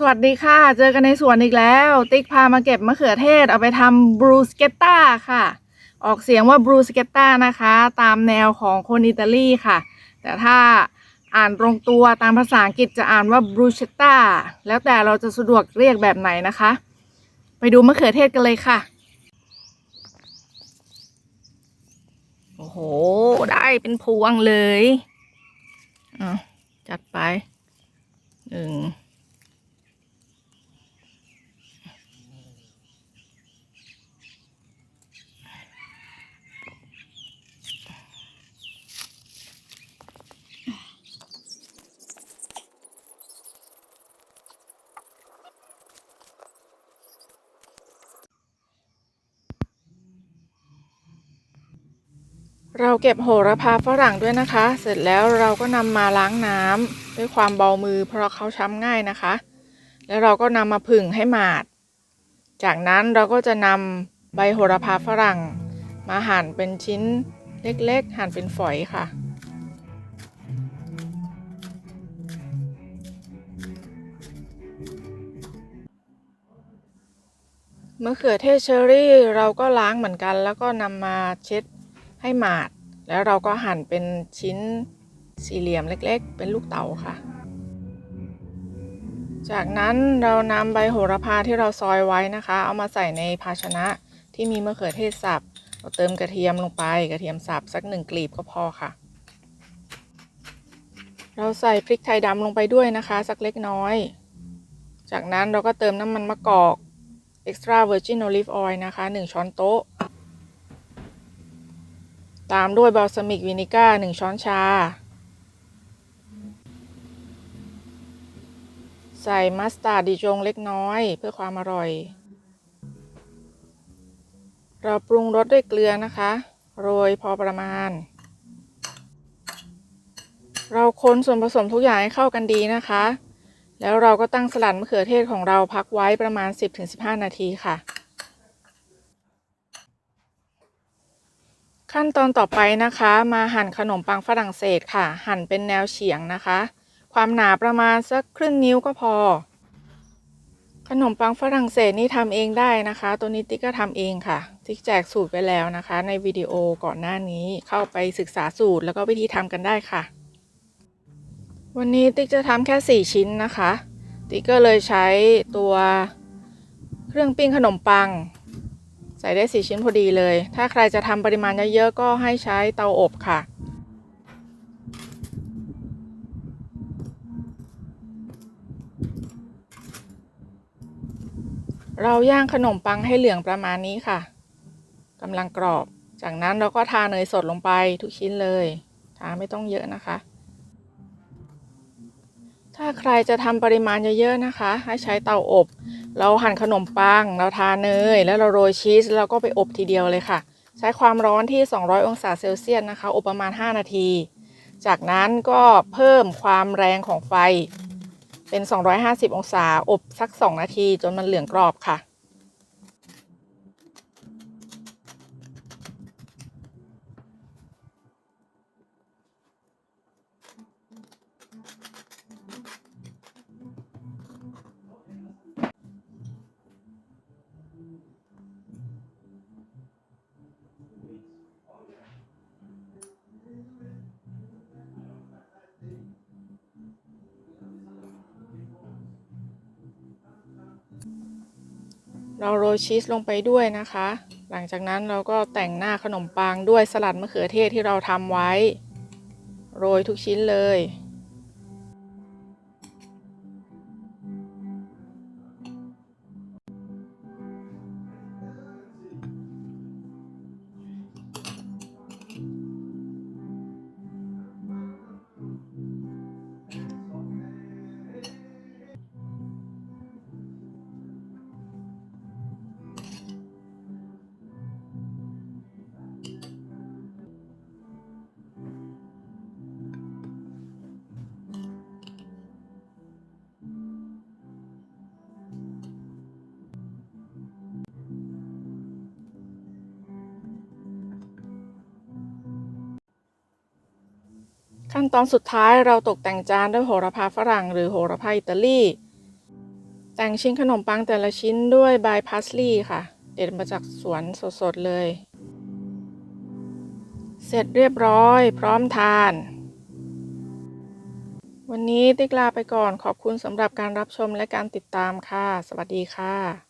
สวัสดีค่ะ เจอกันในสวนอีกแล้ว ติ๊กพามาเก็บมะเขือเทศเอาไปทำบรูสเกตตาค่ะ ออกเสียงว่าบรูสเกตตานะคะ ตามแนวของคนอิตาลีค่ะ แต่ถ้าอ่านตรงตัวตามภาษาอังกฤษจะอ่านว่าบรูเชตตาแล้วแต่เราจะสะดวกเรียกแบบไหนนะคะ ไปดูมะเขือเทศกันเลยค่ะ โอ้โห ได้เป็นพวงเลยอะจัดไปหนึ่ง เราเก็บโหระพาฝรั่งด้วยนะคะ เสร็จแล้วเราก็นำมาล้างน้ำด้วยความเบามือเพราะเขาช้ำง่ายนะคะ แล้วเราก็นำมาผึ่งให้หมาด จากนั้นเราก็จะนำใบโหระพาฝรั่ง มาหั่นเป็นชิ้นเล็กๆ หั่นเป็นฝอยค่ะมะเขือเทศเชอรี่เราก็ล้างเหมือนกัน แล้วก็นำมาเช็ด ให้หมาด แล้วเราก็หั่นเป็นชิ้นสี่เหลี่ยมเล็กๆ เป็นลูกเต๋าค่ะ จากนั้นเรานำใบโหระพาที่เราซอยไว้นะคะ เอามาใส่ในภาชนะที่มีมะเขือเทศสับเราเติมกระเทียมลงไปกระเทียมสับสักหนึ่งกลีบก็พอค่ะ เราใส่พริกไทยดำลงไปด้วยนะคะ สักเล็กน้อย จากนั้นเราก็เติมน้ำมันมะกอก extra virgin olive oil นะคะ 1 ช้อนโต๊ะ ตามด้วยบ a ลซามิกวินิก้า1ช้อนชา ใส่มัสตาร์ดดิจงเล็กน้อยเพื่อความอร่อย เราปรุงรสด้วยเกลือนะคะ โรยพอประมาณ เราคนส่วนผสมทุกอย่างให้เข้ากันดีนะคะ แล้วเราก็ตั้งสลัดมะเขือเทศของเราพักไว้ประมาณ 10-15 นาทีค่ะ ขั้นตอนต่อไปนะคะ มาหั่นขนมปังฝรั่งเศสค่ะ หั่นเป็นแนวเฉียงนะคะ ความหนาประมาณสักครึ่งนิ้วก็พอ ขนมปังฝรั่งเศสนี่ทำเองได้นะคะ ตัวนี้ติ๊กก็ทำเองค่ะ ติ๊กแจกสูตรไปแล้วนะคะ ในวิดีโอก่อนหน้านี้เข้าไปศึกษาสูตรแล้วก็วิธีทำกันได้ค่ะ วันนี้ติ๊กจะทำแค่ 4 ชิ้นนะคะ ติ๊กก็เลยใช้ตัวเครื่องปิ้งขนมปัง ใส่ได้ 4 ชิ้นพอดีเลย ถ้าใครจะทำปริมาณเยอะๆก็ให้ใช้เตาอบค่ะ เราย่างขนมปังให้เหลืองประมาณนี้ค่ะกำลังกรอบ จากนั้นเราก็ทาเนยสดลงไปทุกชิ้นเลย ทาไม่ต้องเยอะนะคะ ถ้าใครจะทำปริมาณเยอะๆนะคะ ให้ใช้เตาอบ เราหั่นขนมปัง เราทาเนย แล้วเราโรยชีสแล้วก็ไปอบทีเดียวเลยค่ะ ใช้ความร้อนที่ 200 องศาเซลเซียสนะคะ อบประมาณ 5 นาที จากนั้นก็เพิ่มความแรงของไฟเป็น 250 องศา อบสัก 2 นาที จนมันเหลืองกรอบค่ะ เราโรยชีสลงไปด้วยนะคะ หลังจากนั้นเราก็แต่งหน้าขนมปังด้วยสลัดมะเขือเทศที่เราทำไว้ โรยทุกชิ้นเลย ขั้นตอนสุดท้ายเราตกแต่งจานด้วยโหระพาฝรั่งหรือโหระพาอิตาลี แต่งชิ้นขนมปังแต่ละชิ้นด้วยใบพาสลีย์ค่ะ เด็ดมาจากสวนสดๆเลย เสร็จเรียบร้อย พร้อมทาน วันนี้ติ๊กลาไปก่อนขอบคุณสำหรับการรับชมและการติดตามค่ะ สวัสดีค่ะ